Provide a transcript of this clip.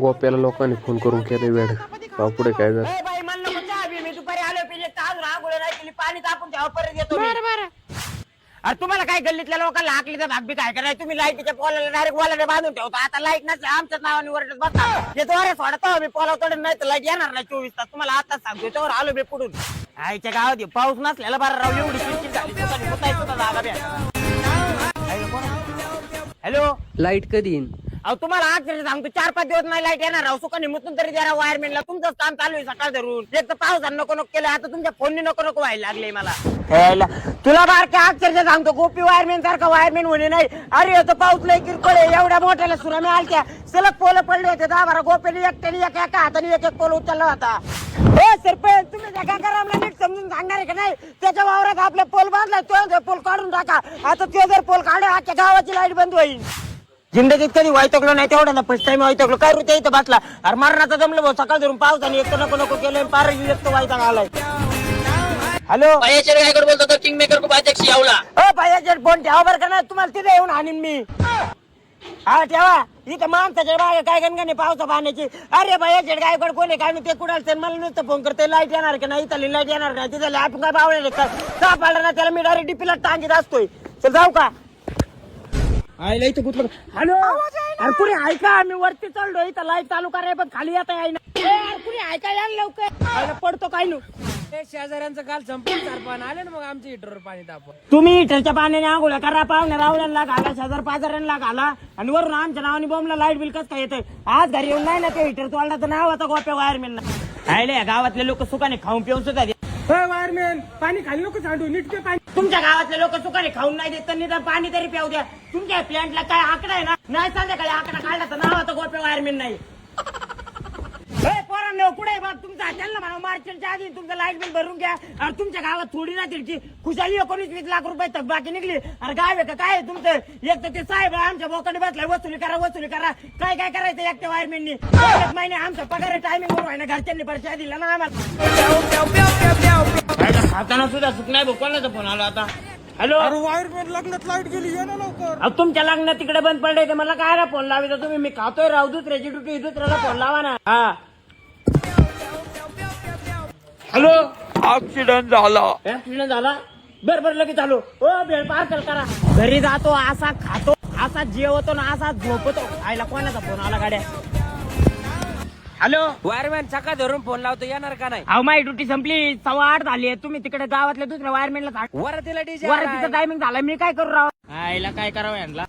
गोप्याला लोकांनी फोन करून केले वेळ भाऊ पुढे काय झालं? पिले. अरे तुम्हाला काय गल्लीतल्या लोकांना हाकली तर भाग बी काय करायचं? तुम्ही लाईटीच्या पोलाला डायरेक्ट पोलाला बांधून ठेवता. आता लाइट नसते आमच्याच नावाने वरटत बसता. येतो अरे सोडतो मी पोलाव तोडून नाही तर लाइट येणार नाही चोवीस तास. तुम्हाला आताच सांगतो त्यावर आलो मी पुढून. आईच्या गावात हे पाऊस नसलेला बरं राव एवढी चिडचिड झाली. सुतानी मुताई सुद्धा जागा बी हॅलो? लाइट कधी येईन? अहो तुम्हाला तरी सांगतो चार पाच दिवस नाही लाइट येणार राव सुखाने मुतून तरी द्या वायरमॅनला तुमचंच काम चालू आहे सकाळ धरून. एक तर पावसानं नको नको केलं आता तुमच्या फोनने नको नको व्हायला लागले मला. यायला. तुला बारक्या अक्षरशः सांगतो गोपी वायरमॅन सारखा वायरमॅन होणे नाही. अरे आता पाऊस लय किरकोळ आहे एवढ्या मोठ्याला सुरामी आलत्या. सलग पोल पडले होते दहा बारा गोप्याने एकट्याने एका एका हाताने एक एक पोल उचलला होता. ए सरपंच तुम्ही त्या गंगारामला नीट समजून सांगणार आहे का नाही? त्याच्या वावरात आपला पोल बांधला तो पोल काढून टाका. आता तो जर पोल काढला आजच्या गावाची लाइट बंद होईल. जिंदगीत कधी वाईटकलो नाही तेवढा ना फर्स्ट टाइम वाईटकलो. काय रुत्या इथं बसला? अरे मरणाचा जमलं भाऊ सकाळ धरून पावसाने एक तर नको नको केलं पार एक वाईटा आलाय. हॅलो? पायाचे गायकड बोलतो किंग मेकर यावला. पायाचे फोन ठेवा बरं का ना तुम्हाला तिथे येऊन आणीन मी. हा ठेवा. इथं माणसाच्या बागे काय गणगणे पावसा पाण्याची. अरे भैया जेड गायकड कोणी काय नाही ते कुणाल मला नुसतं फोन करते लाइट येणार का नाही इथली लाइट येणार का तिथं आपण काय बावळे का? पाडला ना त्याला मी डायरेक्ट डीपीला टांगीत असतोय. चल जाऊ का? आयला इथं कुठलं हॅलो? अरे कुणी ऐका मी वरती चढलो इथं. लाइट चालू कराय पण खाली येता आहे ना कुणी ऐका या लवकर. आयला पडतो काय नु? ते शेजाऱ्यांचं काल संपून सरपण आले ना मग आमच्या हिटरवर पाणी तापण तुम्ही इटरच्या पाण्याने आंघोळ्या करा पाहुण्या रावड्यांना घाला शेजार पाजाऱ्यांना घाला. आणि वरून आमच्या नावाने बॉम्बला लाइट बिल कसं काय येतंय आज घरी येऊन नाही ना ते हिटर तोडला तर नाव आता गोप्या वायरमॅन आयले गावातले लोक सुखाने खाऊन पिऊन सुद्धा. वायरमॅन पाणी खाली नको सांडू नीटके पाणी. तुमच्या गावातले लोक सुखाने खाऊन नाही देत तर निदान पाणी तरी प्याऊ द्या. तुमच्या प्लांटला काय आकडा आहे ना? नाही संध्याकाळी आकडा काढला तर नावाचा आता गोप्या वायरमॅन नाही ए, पोरांनो पुढे बघ तुमचा त्यांना म्हणा मार्चच्या आधी तुमचं लाइट बिल भरून घ्या. आणि तुमच्या गावात थोडी ना तिरची खुशाली एकोणीस वीस लाख रुपये तक बाकी निघली. अरे गाव आहे का? काय आहे तुमचं? एक तर ते साहेब आमच्या बोकाने बसलाय वसुली करा वसुली करा. काय काय करायचं एकट्या वायरमेननी एक महिने आमचा पगार टायमिंग वर व्हायना घरच्यांनी परिचय दिला ना आम्हाला. खाताना सुद्धा भाऊ कोणाचा फोन आला आता? हॅलो वायरमॅन लग्नात लाइट गेली ये ना लवकर. अहो, तुमच्या लग्नात तिकडे बंद पडले तर मला काय फोन लावायचा? तुम्ही मी खातोय राव दुसऱ्याची ड्युटी दुसऱ्याला फोन लावा ना. हा. हॅलो? ऍक्सिडेंट झाला. ऍक्सिडेंट झाला? बर बर लगेच चालू. हो भेळ पार्सल करा घरी जातो असा खातो असा जेवतो ना असा झोपतो. आईला कोणाचा फोन आला गाड्या? हॅलो? वायरमॅन सकाळ धरून फोन लावतो येणार का नाही? अहो माझी ड्युटी संपली. सव्वा आठ झाली तुम्ही तिकडे गावातल्या दुसऱ्या वायरमॅनला वरातीला डीजे वर तिचा टायमिंग झाला. मी काय करू राव? आईला काय करावं यांना?